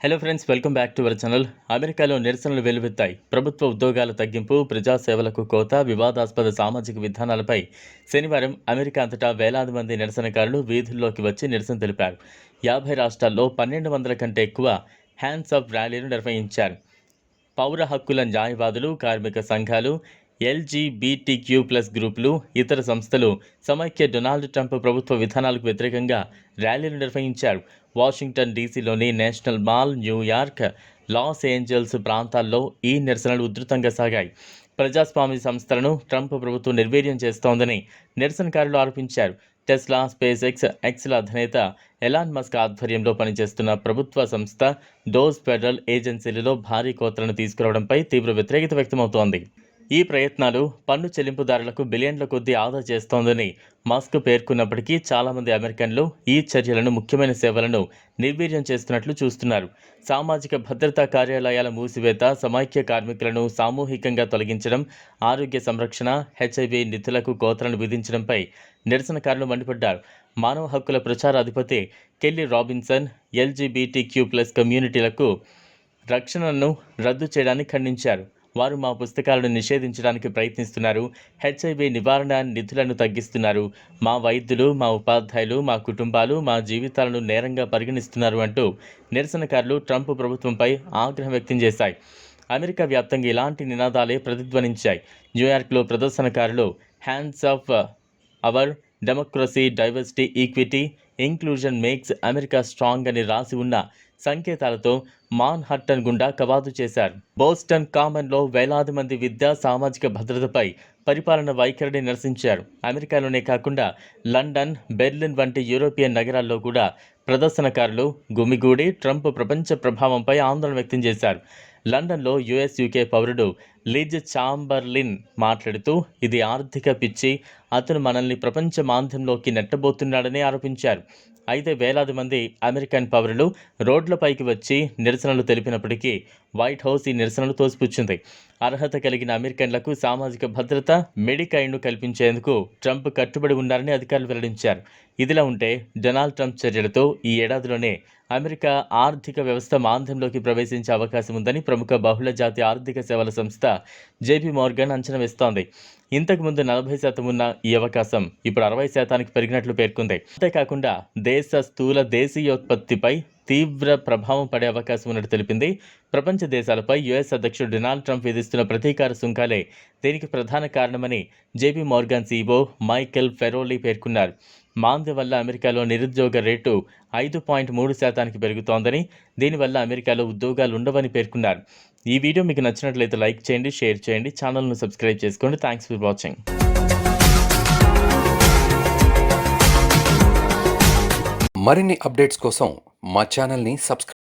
Hello friends welcome back to our channel అమెరికాలో నిరసనలు వెలువెత్తాయి ప్రభుత్వ ఉద్యోగాల తగ్గింపు ప్రజాసేవలకు కోత వివాదాస్పద సామాజిక విధానాలపై శనివారం అమెరికా అంతటా వేలాది మంది నిరసనకారులు వీధుల్లోకి వచ్చి నిరసన తెలిపారు. యాభై రాష్ట్రాల్లో పన్నెండు వందల కంటే ఎక్కువ హ్యాండ్స్ ఆఫ్ ర్యాలీలు నిర్వహించారు. పౌర హక్కుల న్యాయవాదులు కార్మిక సంఘాలు ఎల్జీబీటీక్యూ ప్లస్ గ్రూపులు ఇతర సంస్థలు సమైక్య డొనాల్డ్ ట్రంప్ ప్రభుత్వ విధానాలకు వ్యతిరేకంగా ర్యాలీలు నిర్వహించారు. Washington డీసీలోని National Mall New York Los Angeles ప్రాంతాల్లో ఈ నిరసనలు ఉధృతంగా సాగాయి. ప్రజాస్వామ్య సంస్థలను ట్రంప్ ప్రభుత్వం నిర్వీర్యం చేస్తోందని నిరసనకారులు ఆరోపించారు. టెస్లా స్పేస్ ఎక్స్ ఎక్స్ల అధినేత ఎలాన్ మస్క్ ఆధ్వర్యంలో పనిచేస్తున్న ప్రభుత్వ సంస్థ డోజ్ ఫెడరల్ ఏజెన్సీలలో భారీ కోతలను తీసుకురావడంపై తీవ్ర వ్యతిరేకత వ్యక్తమవుతోంది. ఈ ప్రయత్నాలు పన్ను చెల్లింపుదారులకు బిలియన్ల కొద్దీ ఆదా చేస్తోందని మస్క్ పేర్కొన్నప్పటికీ చాలామంది అమెరికన్లు ఈ చర్యలను ముఖ్యమైన సేవలను నిర్వీర్యం చేస్తున్నట్లు చూస్తున్నారు. సామాజిక భద్రతా కార్యాలయాల మూసివేత సమైక్య కార్మికులను సామూహికంగా తొలగించడం ఆరోగ్య సంరక్షణ హెచ్ఐవి నిధులకు కోతలను విధించడంపై నిరసనకారులు మండిపడ్డారు. మానవ హక్కుల ప్రచార అధిపతి Kelly Robinson LGBT Q plus కమ్యూనిటీలకు రక్షణను రద్దు చేయడాన్ని ఖండించారు. వారు మా పుస్తకాలను నిషేధించడానికి ప్రయత్నిస్తున్నారు. హెచ్ఐవి నివారణ నిధులను తగ్గిస్తున్నారు. మా వైద్యులు మా ఉపాధ్యాయులు మా కుటుంబాలు మా జీవితాలను నేరంగా పరిగణిస్తున్నారు అంటూ నిరసనకారులు ట్రంప్ ప్రభుత్వంపై ఆగ్రహం వ్యక్తం చేశాయి. అమెరికా వ్యాప్తంగా ఇలాంటి నినాదాలే ప్రతిధ్వనించాయి. న్యూయార్క్లో ప్రదర్శనకారులు hands off our democracy diversity equity inclusion makes America strong అని రాసి ఉన్న సంకేతాలతో మాన్ హట్టన్ గుండా కవాతు చేశారు. బోస్టన్ కామన్లో వేలాది మంది విద్యా సామాజిక భద్రతపై పరిపాలన వైఖరిని నిరసించారు. అమెరికాలోనే కాకుండా లండన్ బెర్లిన్ వంటి యూరోపియన్ నగరాల్లో కూడా ప్రదర్శనకారులు గుమిగూడి ట్రంప్ ప్రపంచ ప్రభావంపై ఆందోళన వ్యక్తం చేశారు. లండన్లో యుఎస్ యూకే పౌరుడు లిజ్ చాంబర్లిన్ మాట్లాడుతూ ఇది ఆర్థిక పిచ్చి. అతను మనల్ని ప్రపంచ మాంద్యంలోకి నెట్టబోతున్నాడని ఆరోపించారు. అయితే వేలాది మంది అమెరికన్ పౌరులు రోడ్లపైకి వచ్చి నిరసనలు తెలిపినప్పటికీ వైట్ హౌస్ ఈ నిరసనలు తోసిపుచ్చింది. అర్హత కలిగిన అమెరికన్లకు సామాజిక భద్రత మెడికైడ్ను కల్పించేందుకు ట్రంప్ కట్టుబడి ఉన్నారని అధికారులు వెల్లడించారు. ఇదిలా ఉంటే డొనాల్డ్ ట్రంప్ చర్యలతో ఈ ఏడాదిలోనే అమెరికా ఆర్థిక వ్యవస్థ మాంద్యంలోకి ప్రవేశించే అవకాశం ఉందని ప్రముఖ బహుళ జాతి ఆర్థిక సేవల సంస్థ జేపీ మోర్గన్ అంచనా వేస్తోంది. ఇంతకుముందు నలభై శాతం ఉన్న ఈ అవకాశం ఇప్పుడు అరవై శాతానికి పెరిగినట్లు పేర్కొంది. అంతేకాకుండా దేశ స్థూల దేశీయోత్పత్తిపై తీవ్ర ప్రభావం పడే అవకాశం ఉన్నట్టు తెలిపింది. ప్రపంచ దేశాలపై యుఎస్ అధ్యక్షుడు డొనాల్డ్ ట్రంప్ విధిస్తున్న ప్రతీకార సుంకాలే దీనికి ప్రధాన కారణమని JP Morgan CEO Michael Feroli పేర్కొన్నారు. మాంద్య వల్ల అమెరికాలో నిరుద్యోగ రేటు ఐదు పాయింట్ మూడు శాతానికి పెరుగుతోందని దీనివల్ల అమెరికాలో ఉద్యోగాలు ఉండవని పేర్కొన్నారు. ఈ వీడియో మీకు నచ్చినట్లయితే లైక్ చేయండి షేర్ చేయండి ఛానల్ను సబ్స్క్రైబ్ చేసుకోండి. థ్యాంక్స్ ఫర్ వాచింగ్ మరిన్ని అప్డేట్స్ కోసం మా ఛానల్ని సబ్స్క్రైబ్